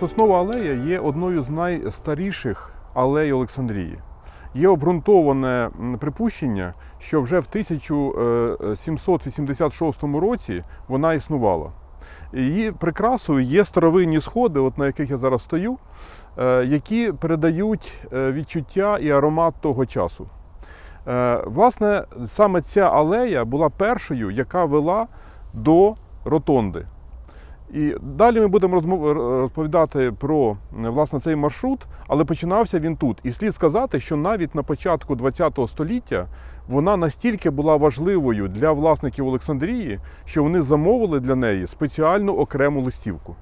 Соснова алея є одною з найстаріших алей Олександрії. Є обґрунтоване припущення, що вже в 1786 році вона існувала. Її прикрасою є старовинні сходи, от на яких я зараз стою, е, які передають е, відчуття і аромат того часу. Е, Власне, саме ця алея була першою, яка вела до ротонди. І далі ми будемо розповідати про е, власне цей маршрут, але починався він тут. І слід сказати, що навіть на початку ХХ століття вона настільки була важливою для власників Олександрії, що вони замовили для неї спеціальну окрему листівку.